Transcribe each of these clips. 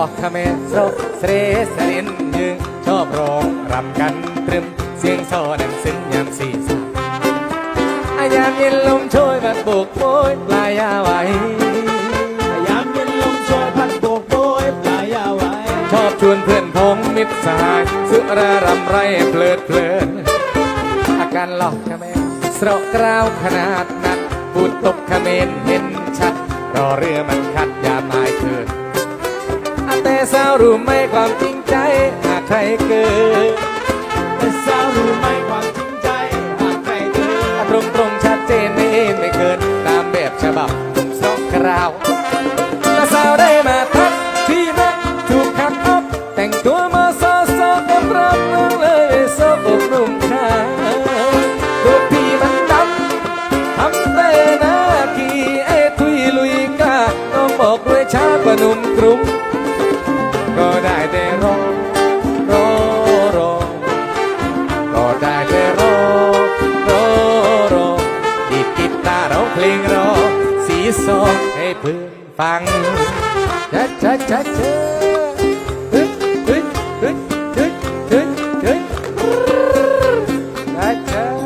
อกเขมรโซเสรสรินยืงชอบร้องรำกันตรึมเสียงโซดังซึ้งยามสีสานอายามเย็นลมโชยบัดโบกโบยปลายยาไว้ยามเย็นลมโชยพัดโบกโบยปลายยาไว้ชอบชวนเพื่อนพ้องมิตรสหายสุรารำไรเพลิดเพลินอาการหลอกเขมรสระกราวขนาดนั้นพูดตกเขมรเห็นชัดรอเรือมันคัดยามนายเถิดอาแต่ สาวรู้ไหมความจริงใจหากใครเกิดแต่สาวรู้ไหมความจริงใจหากใครเจอตรงตรง สีซองให้เพื่อนฟังชัดชัดชัดชัดฮึดฮึดฮึดฮึดฮึดฮึดชัดชัด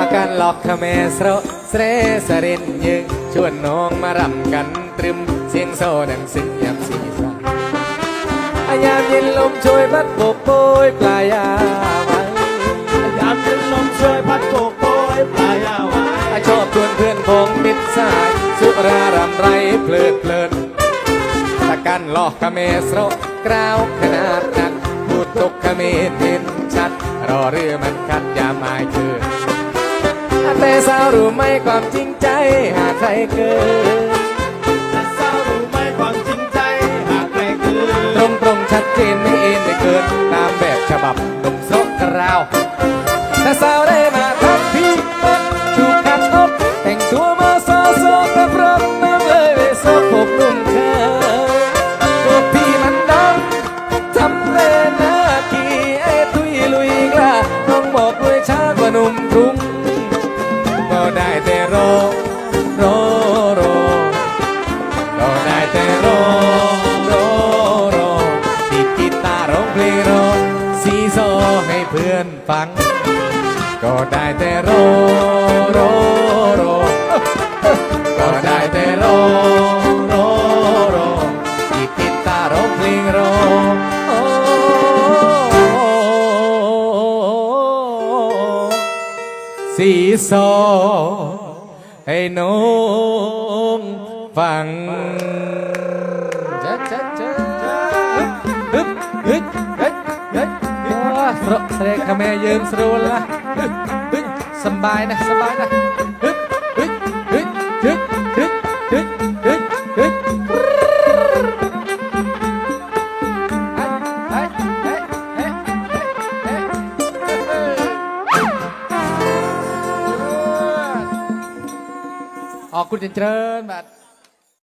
อาการหลอกขแมสโรเสรสรินยึง ชวนน้องมารำกันตรึมเสียงโซดังซึ้งยามสีสานอายามเย็นลมช่วยพัดโบกโบยปลายาไว้ยามเย็นลมโชยพัดโบกโบยปลายาไว้ชอบชวนเพื่อนพงมิตรสายสุรารำไรเพลิดเพลินตะกันหลอกขแมสระกราวขนาดหนักพูดตกขเมรเห็นชัดรอเรือมันคัดยามหมายเกิน แต่สาวรู้ไหมความจริงใจหากใครเกินสาวรู้ไหมความจริงใจหากใครเกินตรงตรงชัดเจนไม่เอ็นไม่เกินตามแบบฉบับหนุ่มโซกราวถ้าสาว ให้เพื่อนฟัง ก็ได้แต่รอรอรอก็ได้แต่รอรอรอติดตาร้องเพลงรอโอ้ซีโซให้น้องฟังจ๊ะจ๊ ស្រុកស្រែខ្មែរយើងស្រួលណាសំបាយណាស់សំបាយណាស់ហឹចហឹចហឹចហឹចហឹចហឹចហឹចអរគុណច្រើនបាទ